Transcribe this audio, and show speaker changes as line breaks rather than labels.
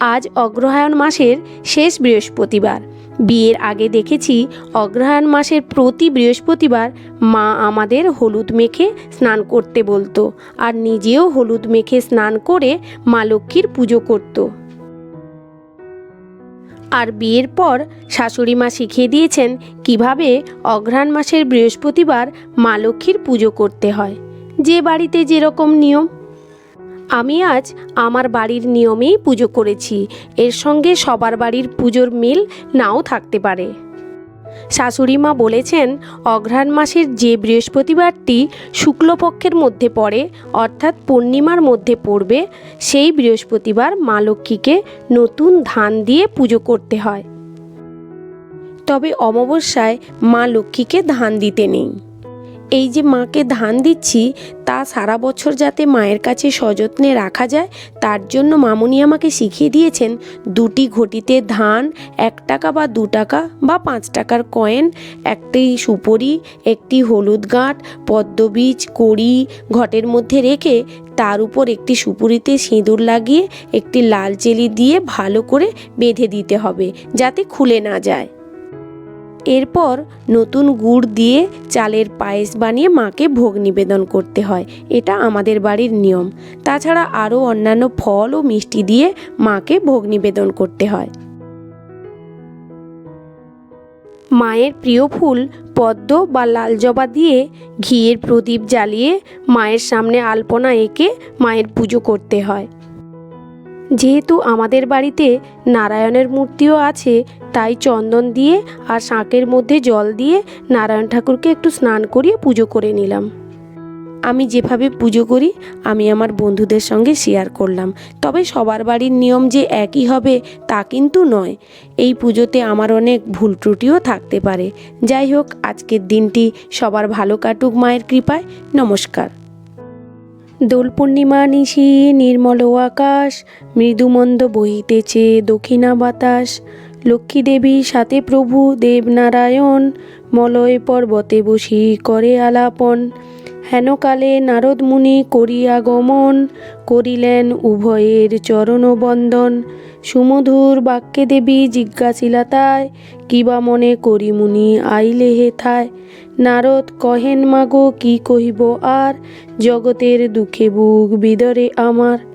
আজ অগ্রহায়ণ মাসের শেষ বৃহস্পতিবার। বিয়ের আগে দেখেছি অগ্রহায়ণ মাসের প্রতি বৃহস্পতিবার মা আমাদের হলুদ মেখে স্নান করতে বলতো আর নিজেও হলুদ মেখে স্নান করে মা লক্ষ্মীর পুজো করতো। আর বিয়ের পর শাশুড়ি মা শিখিয়ে দিয়েছেন কীভাবে অঘ্রাণ মাসের বৃহস্পতিবার মা লক্ষ্মীর পুজো করতে হয়। যে বাড়িতে যেরকম নিয়ম আমি আজ আমার বাড়ির নিয়মেই পুজো করেছি। এর সঙ্গে সবার বাড়ির পুজোর মিল নাও থাকতে পারে। শাশুড়ি মা বলেছেন, অঘ্রাণ মাসের যে বৃহস্পতিবারটি শুক্লপক্ষের মধ্যে পড়ে, অর্থাৎ পূর্ণিমার মধ্যে পড়বে, সেই বৃহস্পতিবার মা লক্ষ্মীকে নতুন ধান দিয়ে পুজো করতে হয়। তবে অমাবস্যায় মা লক্ষ্মীকে ধান দিতে নেই। এই যে মাকে ধান দিচ্ছি, তা সারা বছর যাতে মায়ের কাছে সযত্নে রাখা যায়, তার জন্য মামুনি আমাকে শিখিয়ে দিয়েছেন, দুটি ঘটিতে ধান, এক টাকা বা দু টাকা বা পাঁচ টাকার কয়েন, একটি সুপরি, একটি হলুদ গাঁট পদ্মবীজ কড়ি ঘটের মধ্যে রেখে তার উপর একটি সুপুরিতে সিঁদুর লাগিয়ে একটি লাল চেলি দিয়ে ভালো করে বেঁধে দিতে হবে, যাতে খুলে না যায়। এরপর নতুন গুড় দিয়ে চালের পায়েস বানিয়ে মাকে ভোগ নিবেদন করতে হয়। এটা আমাদের বাড়ির নিয়ম। তাছাড়া আরও অন্যান্য ফল ও মিষ্টি দিয়ে মাকে ভোগ নিবেদন করতে হয়। মায়ের প্রিয় ফুল পদ্ম বা লাল জবা দিয়ে ঘিয়ের প্রদীপ জ্বালিয়ে মায়ের সামনে আলপনা এঁকে মায়ের পুজো করতে হয়। যেহেতু আমাদের বাড়িতে নারায়ণের মূর্তিও আছে, তাই চন্দন দিয়ে আর শাঁকের মধ্যে জল দিয়ে নারায়ণ ঠাকুরকে একটু স্নান করিয়ে পুজো করে নিলাম। আমি যেভাবে পুজো করি, আমি আমার বন্ধুদের সঙ্গে শেয়ার করলাম। তবে সবার বাড়ির নিয়ম যে একই হবে, তা কিন্তু নয়। এই পুজোতে আমার অনেক ভুল ত্রুটিও থাকতে পারে। যাই হোক, আজকের দিনটি সবার ভালো কাটুক মায়ের কৃপায়। নমস্কার। দোল পূর্ণিমা নিশি, নির্মল আকাশ, মৃদুমন্দ বহিতেছে দক্ষিণা বাতাস। লক্ষ্মী দেবী, সাথে প্রভু দেবনারায়ণ মলয় পর্বতে বসি করে আলাপন। হেনকালে নারদ মুনি করিয়া গমন করিলেন উভয়ের চরণবন্দন। সুমধুর বাক্যে দেবী জিজ্ঞাসিলা তাই, কিবা মনে করিমুনি আইলে হেথায় নারদ কহেন মাগো, কি কহিব আর? জগতের দুঃখে বুক বিদরে আমার।